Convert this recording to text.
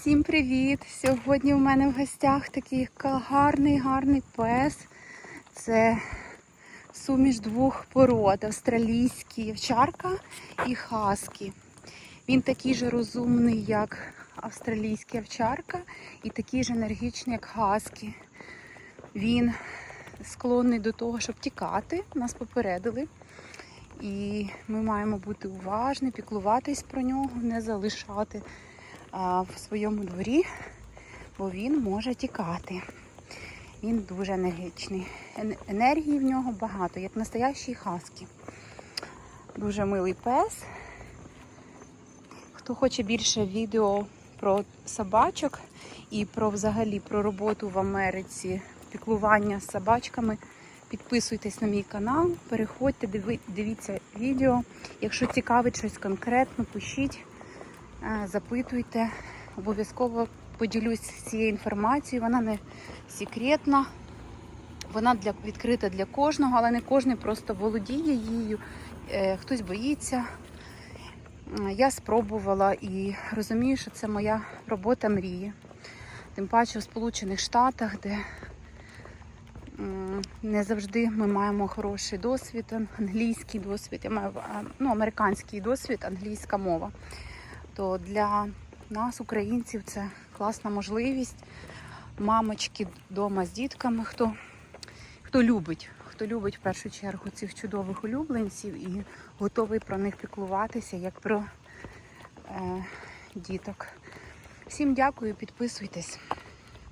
Всім привіт! Сьогодні в мене в гостях такий гарний гарний пес. Це суміш двох пород: австралійський овчарка і хаскі. Він такий же розумний, як австралійська овчарка, і такий же енергічний, як хаскі. Він склонний до того, щоб тікати. Нас попередили. І ми маємо бути уважні, піклуватись про нього, не залишати в своєму дворі, бо він може тікати. Він дуже енергічний. Енергії в нього багато, як настоящий хаскі. Дуже милий пес. Хто хоче більше відео про собачок і про взагалі про роботу в Америці, піклування з собачками, підписуйтесь на мій канал, переходьте, дивіться відео. Якщо цікавить щось конкретно, пишіть, запитуйте. Обов'язково поділюсь цією інформацією. Вона не секретна, вона для, відкрита для кожного, але не кожен просто володіє її. Е, Хтось боїться. Я спробувала і розумію, що це моя робота мрії. Тим паче у Сполучених Штатах, де не завжди ми маємо хороший досвід, англійський досвід, я маю ну, американський досвід, англійська мова. То для нас, українців, це класна можливість. Мамочки вдома з дітками, хто, хто любить, хто любить в першу чергу цих чудових улюбленців і готовий про них піклуватися, як про е, діток. Всім дякую, підписуйтесь.